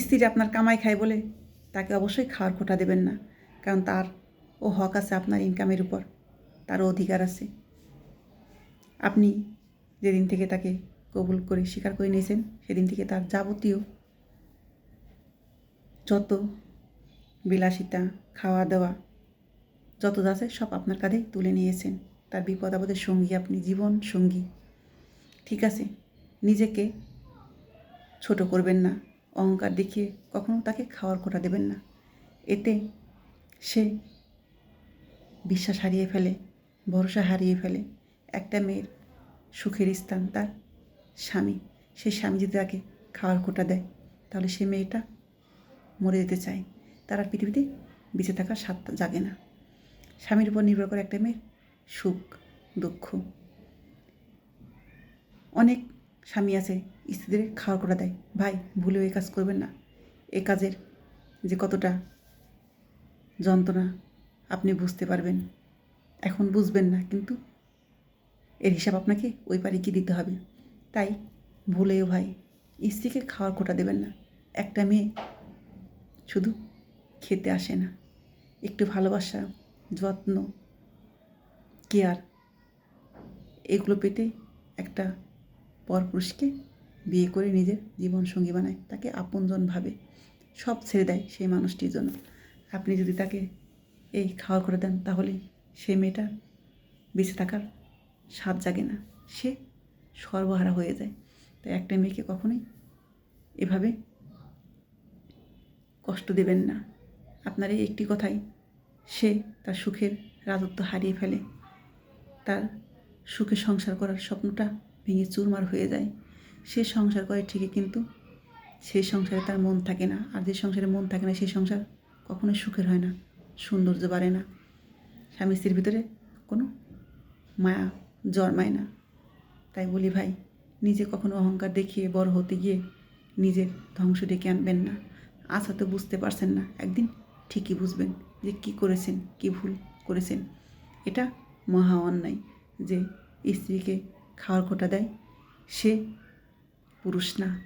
স্ত্রী আপনার কামাই খায় বলে, তাকে অবশ্যই খাওয়ার খোটা দেবেন না, কারণ তার ও হক আছে আপনার ইনকামের উপর, তারও অধিকার আছে। আপনি যেদিন থেকে তাকে কবুল করে স্বীকার করে নিয়েছেন, সেদিন থেকে তার যাবতীয় যত বিলাসিতা খাওয়া দাওয়া যত আছে সব আপনার কাঁধে তুলে নিয়েছেন। তার বিপদ আপদের সঙ্গী আপনি, জীবন সঙ্গী। ঠিক আছে, নিজেকে ছোট করবেন না। অহংকার দেখিয়ে কখনো তাকে খাওয়ার কোটা দেবেন না। এতে সে বিশ্বাস হারিয়ে ফেলে, ভরসা হারিয়ে ফেলে। একটা মেয়ের সুখের স্থান তার স্বামী। সেই স্বামী যদি তাকে খাওয়ার কোটা দেয়, তাহলে সে মেয়েটা মরে যেতে চায়। তারা পৃথিবীতে বেঁচে থাকার স্বাদ জাগে না। স্বামীর উপর নির্ভর করে একটা মেয়ের সুখ, দুঃখ। অনেক স্বামী আছে স্ত্রীদের খাওয়ার কোটা দেয়। ভাই, ভুলেও এই কাজ করবেন না। এ কাজের যে কতটা যন্ত্রণা আপনি বুঝতে পারবেন। এখন বুঝবেন না, কিন্তু এর হিসাব আপনাকে ওই পারে কি দিতে হবে। তাই ভুলেও ভাই, স্ত্রীকে খাওয়ার কোটা দেবেন না। একটা মেয়ে শুধু খেতে আসে না। একটু ভালোবাসা, যত্ন, কেয়ার, এগুলো পেতে একটা পরপুরুষকে বিয়ে করে নিজের জীবন সঙ্গী বানায়, তাকে আপনজন ভাবে, সব ছেড়ে দেয় সেই মানুষটির জন্য। আপনি যদি তাকে এই খাওয়া করে দেন তাহলে সেই মেয়েটা বেঁচে থাকার স্বাদ জাগে না। সে সর্বহারা হয়ে যায়। তাই একটা মেয়েকে কখনোই এভাবে কষ্ট দেবেন না। আপনার এই একটি কথাই, সে তার সুখের রাজত্ব হারিয়ে ফেলে। তার সুখে সংসার করার স্বপ্নটা ভেঙে চুরমার হয়ে যায়। সে সংসার করে ঠিকই, কিন্তু সেই সংসারে তার মন থাকে না। আর যে সংসারে মন থাকে না সেই সংসার কখনোই সুখের হয় না, সৌন্দর্য বাড়ে না। স্বামী স্ত্রীর ভিতরে কোনো মায়া জন্মায় না। তাই বলি ভাই, নিজে কখনো অহংকার দেখিয়ে বড় হতে গিয়ে নিজের ধ্বংস ডেকে আনবেন না। আজ হয়তো বুঝতে পারছেন না, একদিন ঠিকই বুঝবেন যে কি করেছেন, কি ভুল করেছেন। এটা মহা অন্যায় যে স্ত্রীকে খাওয়ার খোটা দেয়, সে পুরুষ না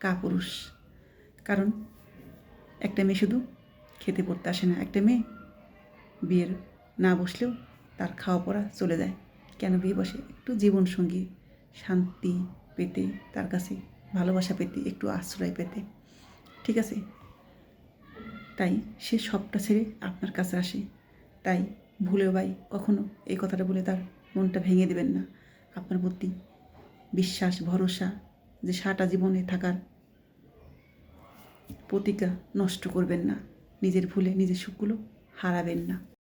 কা পুরুষ কারণ একটা মেয়ে শুধু খেতে পড়তে আসে না, একটা মেয়ে বিয়ের না বসলেও তার খাওয়া পড়া চলে যায়। কেন বিয়ে বসে? একটু জীবনসঙ্গী, শান্তি পেতে, তার কাছে ভালোবাসা পেতে, একটু আশ্রয় পেতে। ঠিক আছে? তাই সে সবটা ছেড়ে আপনার কাছে আসে। তাই ভুলেও ভাই কখনো এই কথাটা বলে তার মনটা ভেঙে দেবেন না। আপনার প্রতি বিশ্বাস, ভরসা যে সারাটা জীবনে থাকার প্রতিজ্ঞা নষ্ট করবেন না। নিজের ভুলে নিজের সুখগুলো হারাবেন না।